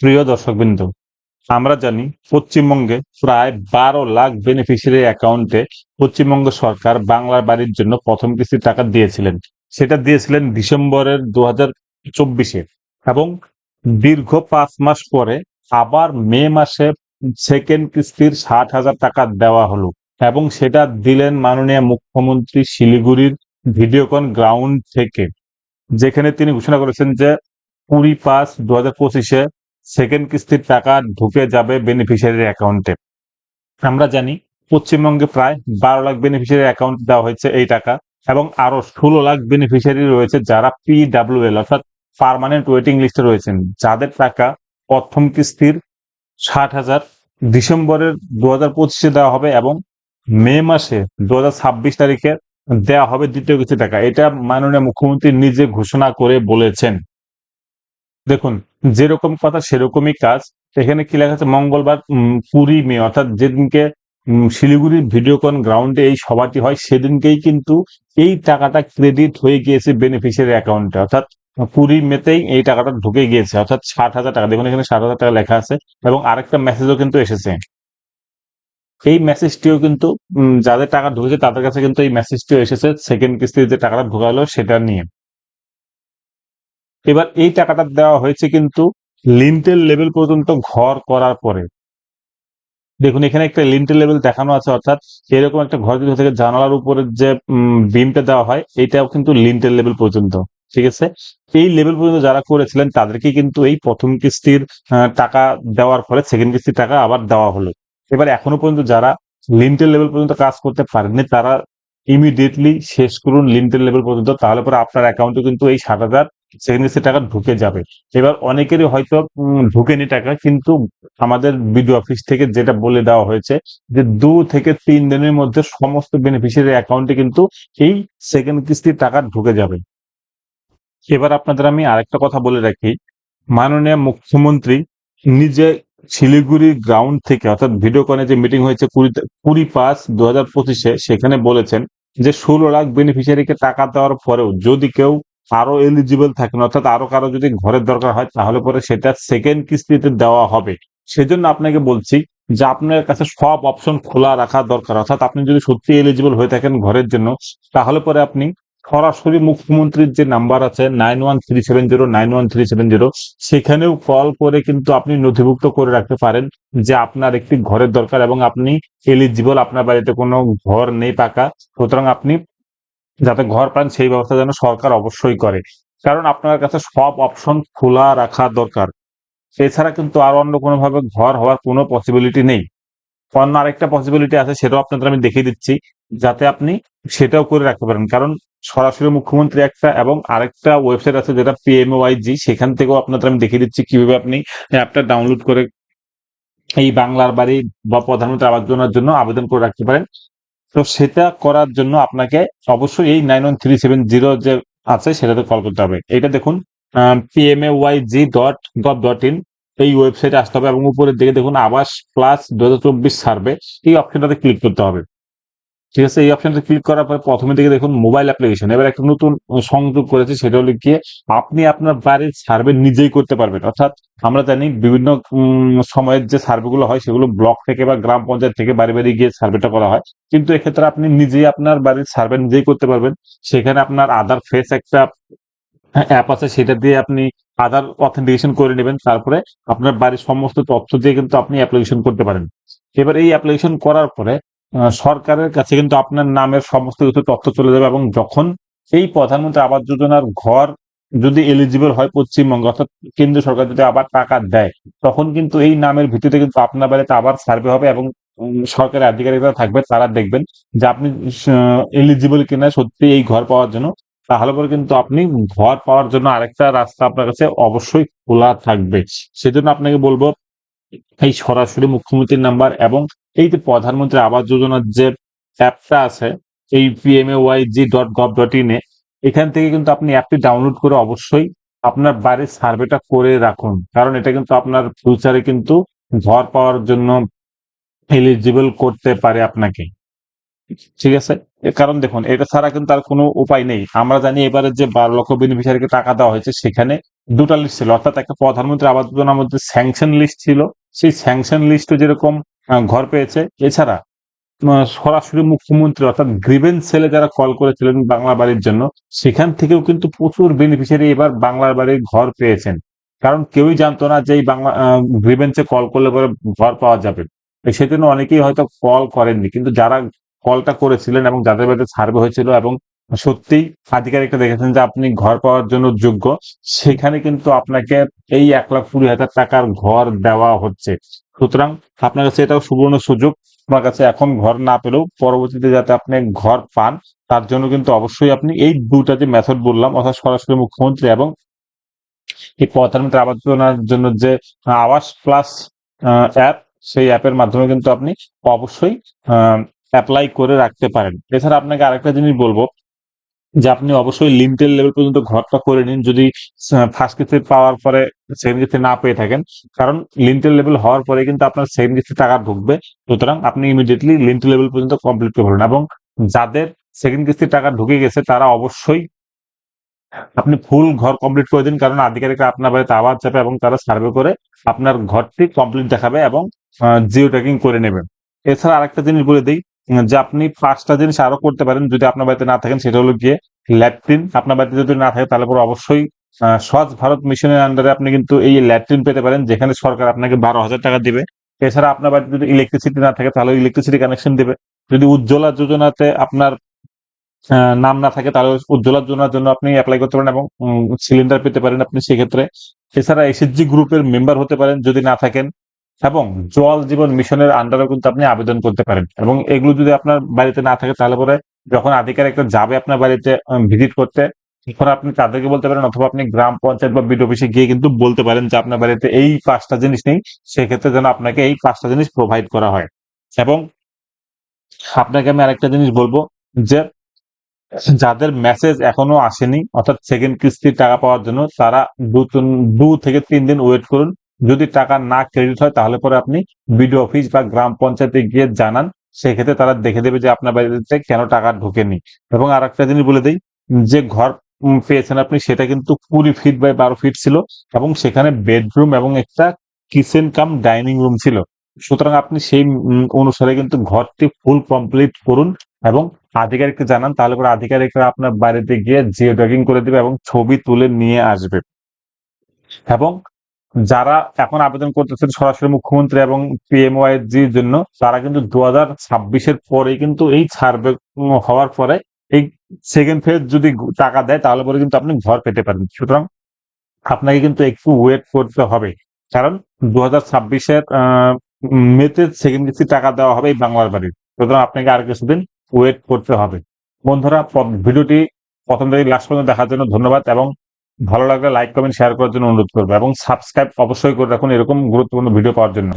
প্রিয় দর্শকবৃন্দ, আমরা জানি পশ্চিমবঙ্গে প্রায় বারো লাখ বেনিফিশিয়ারি অ্যাকাউন্টে পশ্চিমবঙ্গ সরকার বাংলার বাড়ির জন্য প্রথম কিস্তির টাকা দিয়েছিলেন। সেটা দিয়েছিলেন ডিসেম্বরের দু হাজার চব্বিশে এবং দীর্ঘ পাঁচ মাস পরে আবার মে মাসে সেকেন্ড কিস্তির ষাট হাজার টাকা দেওয়া হলো এবং সেটা দিলেন মাননীয় মুখ্যমন্ত্রী শিলিগুড়ির ভিডিওকন গ্রাউন্ড থেকে, যেখানে তিনি ঘোষণা করেছেন যে কুড়ি পাঁচ দু হাজার পঁচিশে সেকেন্ড কিস্তির টাকা ঢুকে যাবে বেনিফিশিয়ারির অ্যাকাউন্টে আমরা জানি পশ্চিমবঙ্গে প্রায় বারো লাখ বেনিফিশিয়ারি অ্যাকাউন্ট দেওয়া হয়েছে এই টাকা এবং আরও ষোলো লাখ বেনিফিশিয়ারি রয়েছে যারা পিডাব্লিউএল অর্থাৎ পারমানেন্ট ওয়েটিং লিস্টে রয়েছেন। যাদের টাকা প্রথম কিস্তির ষাট হাজার ডিসেম্বরের দু হাজার পঁচিশে দেওয়া হবে এবং মে মাসে দু হাজার ছাব্বিশ তারিখে দেওয়া হবে দ্বিতীয় কিস্তি টাকা। এটা মাননীয় মুখ্যমন্ত্রী নিজে ঘোষণা করে বলেছেন। দেখুন, যেরকম কথা সেরকমই কাজ। এখানে কি লেখা আছে? মঙ্গলবার কুড়ি মে, অর্থাৎ যেদিনকে শিলিগুড়ির ভিডিওকন গ্রাউন্ডে এই সভাটি হয়, সেদিনকেই কিন্তু এই টাকাটা ক্রেডিট হয়ে গিয়েছে বেনিফিশিয়ারি অ্যাকাউন্টে অর্থাৎ কুড়ি মেতেই এই টাকাটা ঢুকে গিয়েছে, অর্থাৎ ষাট হাজার টাকা। দেখুন, এখানে ষাট হাজার টাকা লেখা আছে এবং আরেকটা মেসেজও কিন্তু এসেছে। এই মেসেজটিও কিন্তু যাদের টাকা ঢুকেছে তাদের কাছে কিন্তু এই মেসেজটিও এসেছে। সেকেন্ড কিস্তির যে টাকাটা ঢোকালো সেটা নিয়ে। এবার এই টাকাটা দেওয়া হয়েছে কিন্তু লিন্টেল লেভেল পর্যন্ত ঘর করার পরে। দেখুন, এখানে একটা লিন্টেল লেভেল দেখানো আছে, অর্থাৎ এরকম একটা ঘর যদি থেকে জানালার উপরে যে বিমটা দেওয়া হয়, এটাও কিন্তু লিন্টেল লেভেল পর্যন্ত, ঠিক আছে? এই লেভেল পর্যন্ত যারা করেছিলেন তাদেরকে কিন্তু এই প্রথম কিস্তির টাকা দেওয়ার ফলে সেকেন্ড কিস্তির টাকা আবার দেওয়া হলো। এবার এখনও পর্যন্ত যারা লিন্টেল লেভেল পর্যন্ত কাজ করতে পারেননি, তারা ইমিডিয়েটলি শেষ করুন লিন্টেল লেভেল পর্যন্ত, তাহলে পরে আপনার অ্যাকাউন্টে কিন্তু এই সাত হাজার কিস্তির টাকা ঢুকে যাবে। এবার অনেকেরই হয়তো ঢুকেনি টাকা, কিন্তু আমাদের বিডিও অফিস থেকে যেটা বলে দেওয়া হয়েছে যে, দু থেকে তিন দিনের মধ্যে সমস্ত বেনিফিশিয়ারি অ্যাকাউন্টে কিন্তু এই সেকেন্ড কিস্তির টাকা ঢুকে যাবে। এবার আপনাদের আমি আরেকটা কথা বলে রাখি। মাননীয় মুখ্যমন্ত্রী নিজে শিলিগুড়ি গ্রাউন্ড থেকে, অর্থাৎ ভিডিওকনে যে মিটিং হয়েছে কুড়ি কুড়ি পাঁচ দু পঁচিশে, সেখানে বলেছেন যে, ষোলো লাখ বেনিফিশিয়ারিকে টাকা দেওয়ার পরেও যদি কেউ আরও এলিজিবল থাকেন অর্থাৎ আরও কারও যদি ঘরের দরকার হয়, তাহলে পরে সেটা সেকেন্ড কিস্তিতে দেওয়া হবে। সেজন্য আপনাকে বলছি যে আপনার কাছে সব অপশন খোলা রাখা দরকার। অর্থাৎ আপনি যদি সত্যি এলিজিবল হয়ে থাকেন ঘরের জন্য, তাহলে পরে আপনি সরাসরি মুখ্যমন্ত্রীর যে নাম্বার আছে nine one three seven zero nine one three seven zero সেখানেও কল করে কিন্তু আপনি নথিভুক্ত করে রাখতে পারেন যে আপনার একটি ঘরের দরকার এবং আপনি এলিজিবল আপনার বাড়িতে কোনো ঘর নেই পাকা, সুতরাং আপনি যাতে ঘর পান সেই ব্যবস্থা যেন সরকার অবশ্যই করে। কারণ আপনার কাছে সব অপশন খোলা রাখা দরকার। এছাড়া কিন্তু আর অন্য কোনোভাবে ঘর হওয়ার কোনো পসিবিলিটি নেই। অন্য আরেকটা পসিবিলিটি আছে, সেটাও আপনাদের আমি দেখিয়ে দিচ্ছি, যাতে আপনি সেটাও করে রাখতে পারেন। কারণ সরাসরি মুখ্যমন্ত্রী একটা এবং আরেকটা ওয়েবসাইট আছে যেটা পিএমওআইজি সেখান থেকেও আপনাদের আমি দেখিয়ে দিচ্ছি কীভাবে আপনি অ্যাপটা ডাউনলোড করে এই বাংলার বাড়ি বা প্রধানমন্ত্রী আবাস যোজনার জন্য আবেদন করে রাখতে পারেন। তো সেটা করার জন্য আপনাকে অবশ্যই এই nine one three seven zero যে আছে, সেটাতে কল করতে হবে। এটা দেখুন PMA Y G dot gov dot in এই ওয়েবসাইটে আসতে হবে এবং উপরের দিকে দেখুন, আবাস প্লাস দু হাজার চব্বিশ সার্ভে এই অপশনটাতে ক্লিক করতে হবে। ঠিক আছে, এই অপশনটা ক্লিক করার পরে প্রথমে দিকে দেখুন মোবাইল অ্যাপ্লিকেশন এবার একটা নতুন সংযোগ করেছে, সেটা হলো গিয়ে আপনি আপনার বাড়ির সার্ভে নিজেই করতে পারবেন। অর্থাৎ আমরা জানি বিভিন্ন সময়ের যে সার্ভেগুলো হয়, সেগুলো ব্লক থেকে বা গ্রাম পঞ্চায়েত থেকে বাড়ি বাড়ি গিয়ে সার্ভেটা করা হয়। কিন্তু এক্ষেত্রে আপনি নিজেই আপনার বাড়ির সার্ভে নিজেই করতে পারবেন। সেখানে আপনার আধার ফেস একটা অ্যাপ আছে, সেটা দিয়ে আপনি আধার অথেন্টিকেশন করে নেবেন। তারপরে আপনার বাড়ির সমস্ত তথ্য দিয়ে কিন্তু আপনি অ্যাপ্লিকেশন করতে পারেন। এবার এই অ্যাপ্লিকেশন করার পরে সরকারের কাছে কিন্তু আপনার নামের সমস্ত কিছু তথ্য চলে যাবে এবং যখন এই প্রধানমন্ত্রী আবাস যোজনার ঘর যদি এলিজিবল হয় পশ্চিমবঙ্গ, অর্থাৎ কেন্দ্র সরকার যদি আবার টাকা দেয়, তখন কিন্তু এই নামের ভিত্তিতে কিন্তু আপনার বাড়িতে আবার সার্ভে হবে এবং সরকারি আধিকারিকরা থাকবে, তারা দেখবেন যে আপনি এলিজিবল কিনা সত্যি এই ঘর পাওয়ার জন্য। তাহলে পরে কিন্তু আপনি ঘর পাওয়ার জন্য আরেকটা রাস্তা আপনার কাছে অবশ্যই খোলা থাকবে। সেজন্য আপনাকে বলব, এই সরাসরি মুখ্যমন্ত্রীর নাম্বার এবং এই যে প্রধানমন্ত্রী আবাস যোজনার যে অ্যাপটা আছে, এই PMAYG dot gov dot in এ, এখান থেকে কিন্তু আপনি অ্যাপটি ডাউনলোড করে অবশ্যই আপনার বাড়ির সার্ভেটা করে রাখুন। কারণ এটা কিন্তু আপনার ফিউচারে কিন্তু ঘর পাওয়ার জন্য এলিজিবল করতে পারে আপনাকে। ঠিক আছে? কারণ দেখুন, এটা ছাড়া কিন্তু আর কোনো উপায় নেই। আমরা জানি এবারে যে বারো লক্ষ বেনিফিশিয়ারিকে টাকা দেওয়া হয়েছে, সেখানে দুটা লিস্ট ছিল। অর্থাৎ একটা প্রধানমন্ত্রী আবাস যোজনার মধ্যে স্যাংশন লিস্ট ছিল। সেই স্যাংশন লিস্টে যেরকম ঘর পেয়েছে। এছাড়া সরাসরি মুখ্যমন্ত্রী অর্থাৎ গ্রিভেন্স সেলে যারা কল করেছিলেন বাংলা বাড়ির জন্য, সেখান থেকেও কিন্তু প্রচুর বেনিফিশিয়ারি এবার বাংলার বাড়ির ঘর পেয়েছেন। কারণ কেউই জানতো না যে এই বাংলা গ্রিভেন্সে কল করলে পরে ঘর পাওয়া যাবে। সেজন্য অনেকেই হয়তো কল করেননি। কিন্তু যারা কলটা করেছিলেন এবং যাদের বাড়িতে সার্ভে হয়েছিল এবং সত্যিই আধিকারিকটা দেখেছেন যে আপনি ঘর পাওয়ার জন্য যোগ্য। সেখানে কিন্তু আপনাকে এই এক লাখ কুড়ি হাজার টাকার ঘর দেওয়া হচ্ছে। সুতরাং আপনার কাছে এটাও সুবর্ণ সুযোগ। আপনার কাছে এখন ঘর না পেলেও পরবর্তীতে যাতে আপনি ঘর পান, তার জন্য কিন্তু অবশ্যই আপনি এই দুটা যে মেথড বললাম, অর্থাৎ সরাসরি মুখ্যমন্ত্রী এবং এই প্রধানমন্ত্রী আবাস যোজনার জন্য যে আবাস প্লাস অ্যাপ সেই অ্যাপের মাধ্যমে কিন্তু আপনি অবশ্যই অ্যাপ্লাই করে রাখতে পারেন। এছাড়া আপনাকে আরেকটা জিনিস বলব যে আপনি অবশ্যই লিমিটেড লেভেল পর্যন্ত ঘরটা করে নিন যদি ফার্স্ট কিস্তি পাওয়ার পরে সেকেন্ড কিস্তি না পেয়ে থাকেন। কারণ লিমিটেড লেভেল হওয়ার পরে কিন্তু আপনার সেকেন্ড কিস্তি টাকা ঢুকবে। সুতরাং আপনি ইমিডিয়েটলি লিমিটেড লেভেল পর্যন্ত কমপ্লিট করে ফেলুন। এবং যাদের সেকেন্ড কিস্তির টাকা ঢুকে গেছে, তারা অবশ্যই আপনি ফুল ঘর কমপ্লিট করে দিন। কারণ আধিকারিকরা আপনার বাড়িতে আওয়াজ চাপে এবং তারা সার্ভে করে আপনার ঘরটি কমপ্লিট দেখাবে এবং জিও ট্যাকিং করে নেবেন এছাড়া আরেকটা জিনিস বলে দিই যে আপনি পাঁচটা জিনিস আরও করতে পারেন যদি আপনার বাড়িতে না থাকেন, সেটা হলো গিয়ে ল্যাট্রিন। আপনার বাড়িতে যদি না থাকে, তাহলে পরে অবশ্যই স্বচ্ছ ভারত মিশনের আন্ডারে আপনি কিন্তু এই ল্যাট্রিন পেতে পারেন, যেখানে সরকার আপনাকে বারো হাজার টাকা দিবে। এছাড়া আপনার বাড়িতে যদি ইলেকট্রিসিটি না থাকে, তাহলে ইলেকট্রিসিটি কানেকশন দেবে। যদি উজ্জ্বলা যোজনাতে আপনার নাম না থাকে, তাহলে উজ্জ্বলা যোজনার জন্য আপনি অ্যাপ্লাই করতে পারেন এবং সিলিন্ডার পেতে পারেন আপনি সেক্ষেত্রে। এছাড়া এসএসজি গ্রুপের মেম্বার হতে পারেন, যদি না থাকেন। এবং জল জীবন মিশনের আন্ডারেও কিন্তু আপনি আবেদন করতে পারেন। এবং এগুলো যদি আপনার বাড়িতে না থাকে, তাহলে পরে যখন আধিকারিকরা যাবে আপনার বাড়িতে ভিজিট করতে, তখন আপনি তাদেরকে বলতে পারেন অথবা আপনি গ্রাম পঞ্চায়েত বা বিড অফিসে গিয়ে কিন্তু বলতে পারেন যে আপনার বাড়িতে এই পাঁচটা জিনিস নেই, সেক্ষেত্রে যেন আপনাকে এই পাঁচটা জিনিস প্রোভাইড করা হয়। এবং আপনাকে আমি আরেকটা জিনিস বলব যে, যাদের মেসেজ এখনও আসেনি, অর্থাৎ সেকেন্ড কিস্তির টাকা পাওয়ার জন্য, তারা দু দু থেকে তিন দিন ওয়েট করুন। যদি টাকা না ক্রেডিট হয়, তাহলে পরে আপনি বিডিও অফিস বা গ্রাম পঞ্চায়েতে গিয়ে জানান। সেক্ষেত্রে তারা দেখে দেবে যে আপনার বাড়িতে কেন টাকা ঢোকেনি। এবং আর একটা জিনিস বলে দিই, যে ঘর পেয়েছেন আপনি, সেটা কিন্তু কুড়ি ফিট বাই বারো ফিট ছিল এবং সেখানে বেডরুম এবং একটা কিচেন কাম ডাইনিং রুম ছিল। সুতরাং আপনি সেই অনুসারে কিন্তু ঘরটি ফুল কমপ্লিট করুন এবং আধিকারিককে জানান, তাহলে করে আধিকারিকরা আপনার বাড়িতে গিয়ে জিও ট্যাগিং করে দেবে এবং ছবি তুলে নিয়ে আসবে। এবং যারা এখন আবেদন করতেছেন সরাসরি মুখ্যমন্ত্রী এবং পিএমওয়াই জন্য, তারা কিন্তু দু হাজার ছাব্বিশের পরে কিন্তু এই সার্ভে হওয়ার পরে এই সেকেন্ড ফেজ যদি টাকা দেয়, তাহলে পরে কিন্তু আপনি ঘর পেতে পারেন সুতরাং আপনাকে কিন্তু একটু ওয়েট করতে হবে। কারণ দু হাজার ছাব্বিশের মেতে সেকেন্ড কিস্তি টাকা দেওয়া হবে এই বাংলার বাড়ির সুতরাং আপনাকে আর কিছুদিন ওয়েট করতে হবে। বন্ধুরা ভিডিওটি প্রথম থেকে লাস্ট পর্যন্ত দেখার জন্য ধন্যবাদ এবং ভালো লাগলে লাইক কমেন্ট শেয়ার করার জন্য অনুরোধ করব এবং সাবস্ক্রাইব অবশ্যই করে রাখুন। এরকম গুরুত্বপূর্ণ ভিডিও পাওয়ার জন্য।